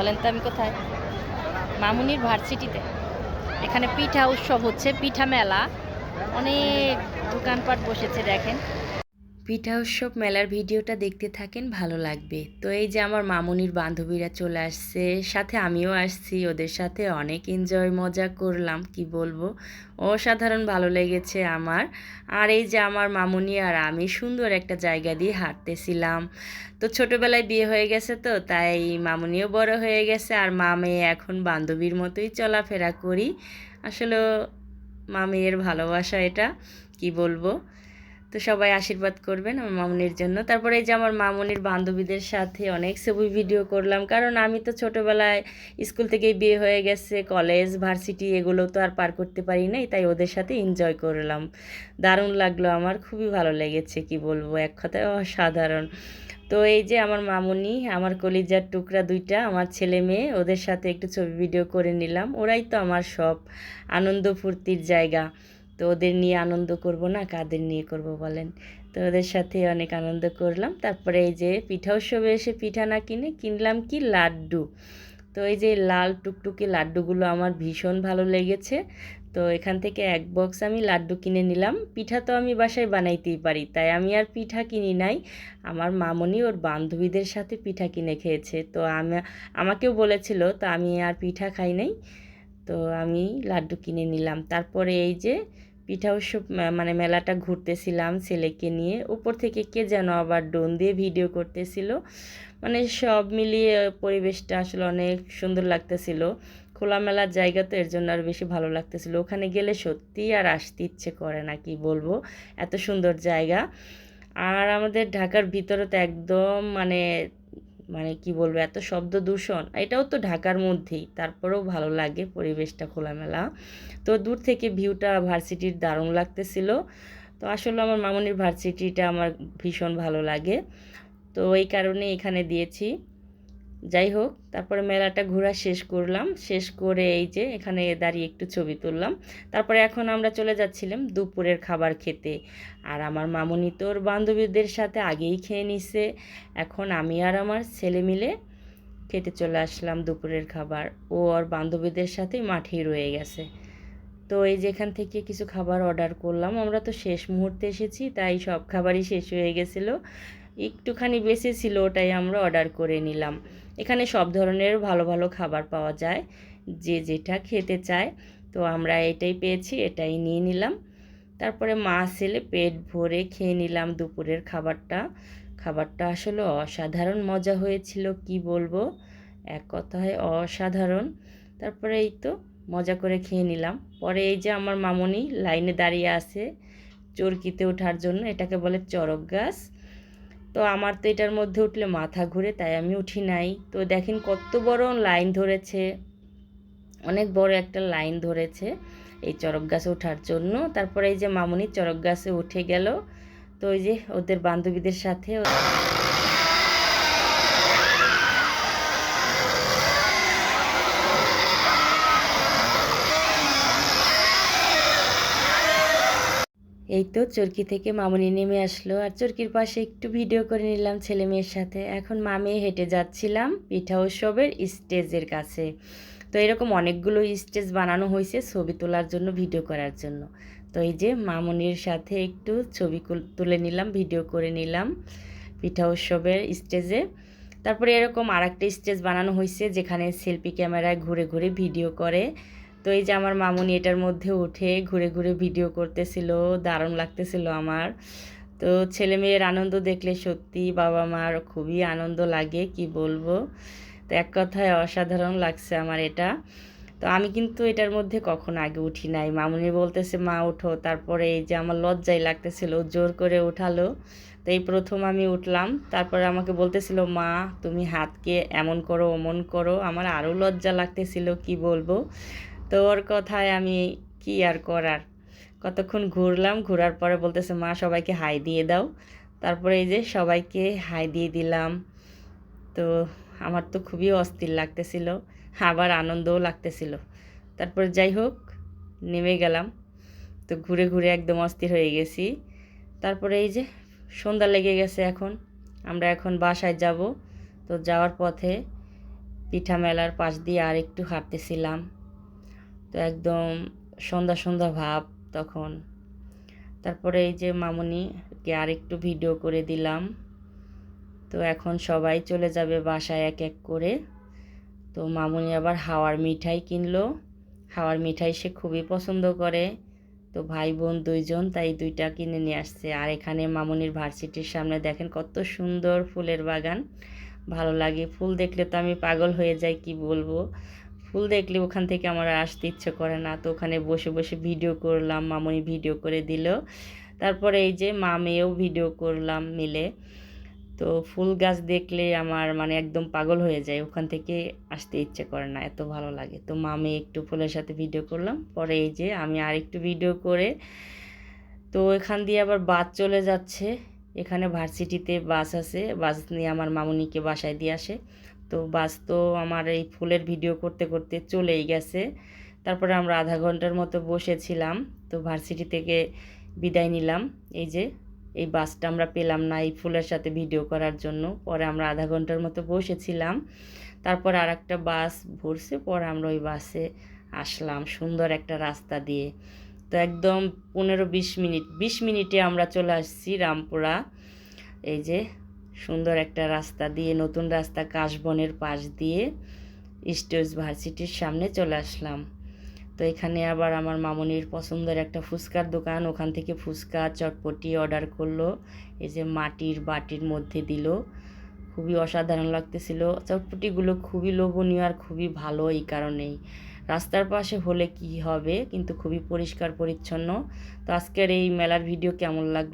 বলেন তো আমি কোথায়? মামুনির ভার্সিটিতে। এখানে পিঠা উৎসব হচ্ছে, পিঠা মেলা। অনেক দোকানপাট বসেছে, দেখেন। পিঠা উৎসব মেলার ভিডিওটা দেখতে থাকেন, ভালো লাগবে। তো এই যে আমার মামুনির বান্ধবীরা চলে আসছে, সাথে আমিও আসছি, ওদের সাথে অনেক এনজয় মজা করলাম, কি বলব? অসাধারণ ভালো লেগেছে আমার। আর এই যে আমার মামুনি আর আমি সুন্দর একটা জায়গা দিয়ে হাঁটতেছিলাম। তো ছোটোবেলায় বিয়ে হয়ে গেছে তো, তাই মামুনিও বড় হয়ে গেছে, আর মা মেয়ে এখন বান্ধবীর মতোই চলাফেরা করি। আসলে মা মেয়ের ভালোবাসা এটা, কি বলব? তো সবাই আশীর্বাদ করবেন আমার মামুনির জন্য। তারপরে এই যে আমার মামুনির বান্ধবীদের সাথে অনেক ছবি ভিডিও করলাম, কারণ আমি তো ছোটোবেলায় স্কুল থেকেই বিয়ে হয়ে গেছে, কলেজ, ভার্সিটি এগুলো তো আর পার করতে পারি নাই, তাই ওদের সাথে এনজয় করলাম। দারুণ লাগল আমার, খুবই ভালো লেগেছে, কি বলব, এক কথায় অসাধারণ। তো এই যে আমার মামুনি, আমার কলিজার টুকরা দুইটা, আমার ছেলে মেয়ে, ওদের সাথে একটু ছবি ভিডিও করে নিলাম। ওরাই তো আমার সব আনন্দ ফুর্তির জায়গা। তো ওদের নিয়ে আনন্দ করব না? কাদের নিয়ে করব বলেন? তো ওদের সাথে অনেক আনন্দ করলাম। তারপরে এই যে পিঠা উৎসবে এসে পিঠা না কিনে কিনলাম কি? লাড্ডু। তো এই যে লাল টুকটুকি লাড্ডুগুলো আমার ভীষণ ভালো লেগেছে। তো এখান থেকে এক বক্স আমি লাড্ডু কিনে নিলাম। পিঠা তো আমি বাসায় বানাইতেই পারি, তাই আমি আর পিঠা কিনি নাই। আমার মামনি ওর বান্ধবীদের সাথে পিঠা কিনে খেয়েছে। তো আমি, আমাকেও বলেছিল, তো আমি আর পিঠা খাই নাই। তো আমি লাড্ডু কিনে নিলাম। তারপরে এই যে পিঠা উৎসব মানে মেলাটা ঘুরতেছিলাম ছেলেকে নিয়ে। উপর থেকে কে যেন আবার ডোন দিয়ে ভিডিও করতেছিল। মানে সব মিলিয়ে পরিবেশটা আসলে অনেক সুন্দর লাগতেছিল। খোলামেলার জায়গা তো এর জন্য আর বেশি ভালো লাগতেছিল। ওখানে গেলে সত্যি আর আসতে ইচ্ছে করে না, কি বলব? এত সুন্দর জায়গা। আর আমাদের ঢাকার ভিতরে তো একদম মানে মানে কি বলব, এত শব্দ দূষণ এটাও তো ঢাকার মধ্যেই, তারপরেও ভালো লাগে পরিবেশটা খোলামেলা। তো দূর থেকে ভিউটা ভার্সিটির দারুণ লাগতেছিল। তো আসলে আমার মামনির ভার্সিটিটা আমার ভীষণ ভালো লাগে। তো এই কারণে এখানে দিয়েছি। যাই হোক, তারপরে মেলাটা ঘোরা শেষ করলাম। শেষ করে এই যে এখানে দাঁড়িয়ে একটু ছবি তুললাম। তারপরে এখন আমরা চলে যাচ্ছিলাম দুপুরের খাবার খেতে। আর আমার মামনি তোর বান্ধবীদের সাথে আগেই খেয়ে নিছে। এখন আমি আর আমার ছেলে মিলে খেতে চলে আসলাম দুপুরের খাবার। ও আর বান্ধবীদের সাথে মাঠেই রয়ে গেছে। তো এই যেখান থেকে কিছু খাবার অর্ডার করলাম। আমরা তো শেষ মুহূর্তে এসেছি, তাই সব খাবারই শেষ হয়ে গেছিল। একটুখানি বেঁচে ছিল ওটাই আমরা অর্ডার করে নিলাম। এখানে সব ধরনের ভালো ভালো খাবার পাওয়া যায়, যে যেটা খেতে চায়। তো আমরা এটাই পেয়েছি, এটাই নিয়ে নিলাম। তারপরে মা ছেলে পেট ভরে খেয়ে নিলাম দুপুরের খাবারটা। খাবারটা আসলে অসাধারণ মজা হয়েছিল, কি বলব? এক কথায় অসাধারণ। তারপরে এই তো মজা করে খেয়ে নিলাম। পরে এই যে আমার মামনি লাইনে দাঁড়িয়ে আছে, চরকিতে ওঠার জন্য, এটাকে বলে চরক গাছ। তো আমার তো এটার মধ্যে উঠলে মাথা ঘুরে, তাই আমি উঠি নাই। তো দেখেন কত বড় লাইন ধরেছে। অনেক বড় একটা লাইন ধরেছে এই চরক গাছে ওঠার জন্য। তারপরে এই যে মামুনির চরক গাছে উঠে গেল। তো ওই যে ওদের বান্ধবীদের সাথে এই তো চরকি থেকে মামনি নেমে আসলো। আর চরকির পাশে একটু ভিডিও করে নিলাম ছেলে মেয়ের সাথে। এখন মা মেয়ে হেঁটে যাচ্ছিলাম পিঠা উৎসবের স্টেজের কাছে। তো এরকম অনেকগুলো স্টেজ বানানো হয়েছে ছবি তোলার জন্য ভিডিও করার জন্য। তো এই যে মামনির সাথে একটু ছবি তুলে নিলাম ভিডিও করে নিলাম পিঠা উৎসবের স্টেজে। তারপরে এরকম আর একটা স্টেজ বানানো হয়েছে যেখানে সেলফি ক্যামেরায় ঘুরে ঘুরে ভিডিও করে। তো এই যে আমার মামুনি এটার মধ্যে উঠে ঘুরে ঘুরে ভিডিও করতেছিল, দারুণ লাগতেছিল আমার। তো ছেলে মেয়ের আনন্দ দেখলে সত্যি বাবা মার খুবই আনন্দ লাগে, কি বলব? তো এক কথায় অসাধারণ লাগছে আমার এটা। তো আমি কিন্তু এটার মধ্যে কখনো আগে উঠি নাই। মামুনি বলতেছে, মা, উঠো। তারপরে এই যে আমার লজ্জাই লাগতেছিল, জোর করে উঠালো। তো এই প্রথম আমি উঠলাম, তারপরে আমাকে বলতেছিল, মা, তুমি হাতকে এমন করো অমন করো। আমার আরও লজ্জা লাগতেছিল, কি বলব? তো ওর কথায় আমি কি আর করার? কতক্ষণ ঘুরলাম, ঘোরার পরে বলতেছে, মা, সবাইকে হাই দিয়ে দাও। তারপরে এই যে সবাইকে হাই দিয়ে দিলাম। তো আমার তো খুবই অস্থির লাগতেছিল, আবার আনন্দও লাগতেছিল। তারপর যাই হোক, নেমে গেলাম। তো ঘুরে ঘুরে একদম অস্থির হয়ে গেছি। তারপরে এই যে সন্ধ্যা লেগে গেছে এখন। আমরা এখন বাসায় যাব। তো যাওয়ার পথে পিঠা মেলার পাশ দিয়ে আর একটু হাঁটতেছিলাম। তো একদম সন্ধ্যা সন্ধ্যা ভাব তখন। তারপরে এই যে মামুনিকে আর একটু ভিডিও করে দিলাম। তো এখন সবাই চলে যাবে বাসায় এক এক করে। তো মামুনি আবার হাওয়ার মিঠাই কিনলো। হাওয়ার মিঠাই সে খুবই পছন্দ করে। তো ভাই বোন দুইজন তাই দুইটা কিনে নিয়ে আসছে। আর এখানে মামুনির ভার্সিটির সামনে দেখেন কত সুন্দর ফুলের বাগান। ভালো লাগে। ফুল দেখলে তো আমি পাগল হয়ে যাই, কি বলব? ফুল দেখলে ওখান থেকে আমার আসতে ইচ্ছে করে না। তো ওখানে বসে বসে ভিডিও করলাম, মামুনি ভিডিও করে দিল। তারপরে এই যে মা মেয়েও ভিডিও করলাম মিলে। তো ফুল গাছ দেখলে আমার মানে একদম পাগল হয়ে যায়, ওখান থেকে আসতে ইচ্ছে করে না, এত ভালো লাগে। তো মা মেয়ে একটু ফুলের সাথে ভিডিও করলাম, পরে এই যে আমি আর একটু ভিডিও করে, তো এখান দিয়ে আবার বাস চলে যাচ্ছে। এখানে ভার্সিটিতে বাস আছে, বাস নিয়ে আমার মামুনিকে বাসায় দিয়ে আসে। তো বাস তো আমার এই ফুলের ভিডিও করতে করতে চলেই গেছে। তারপরে আমরা আধা ঘণ্টার মতো বসেছিলাম, তো ভার্সিটি থেকে বিদায় নিলাম। এই যে, এই বাসটা আমরা পেলাম না এই ফুলের সাথে ভিডিও করার জন্য। পরে আমরা আধা ঘণ্টার মতো বসেছিলাম। তারপর আর একটা বাস ভরছে, পরে আমরা ওই বাসে আসলাম সুন্দর একটা রাস্তা দিয়ে। তো একদম পনেরো বিশ মিনিট, বিশ মিনিটে আমরা চলে আসছি রামপুরা। এই যে সুন্দর একটা রাস্তা দিয়ে, নতুন রাস্তা কাশবনের পাশ দিয়ে স্টেজ ভার্সিটির সামনে চলে আসলাম। তো এখানে আবার আমার মামনির পছন্দের একটা ফুচকার দোকান, ওখান থেকে ফুচকা, চটপটি অর্ডার করল। এই যে মাটির বাটির মধ্যে দিল। খুবই অসাধারণ লাগতেছিল। চটপটিগুলো খুবই লোভনীয় আর খুবই ভালো এই কারণেই। রাস্তার পাশে হলে কি হবে? কিন্তু খুবই পরিষ্কার পরিচ্ছন্ন। তো আজকের এই মেলার ভিডিও কেমন লাগল?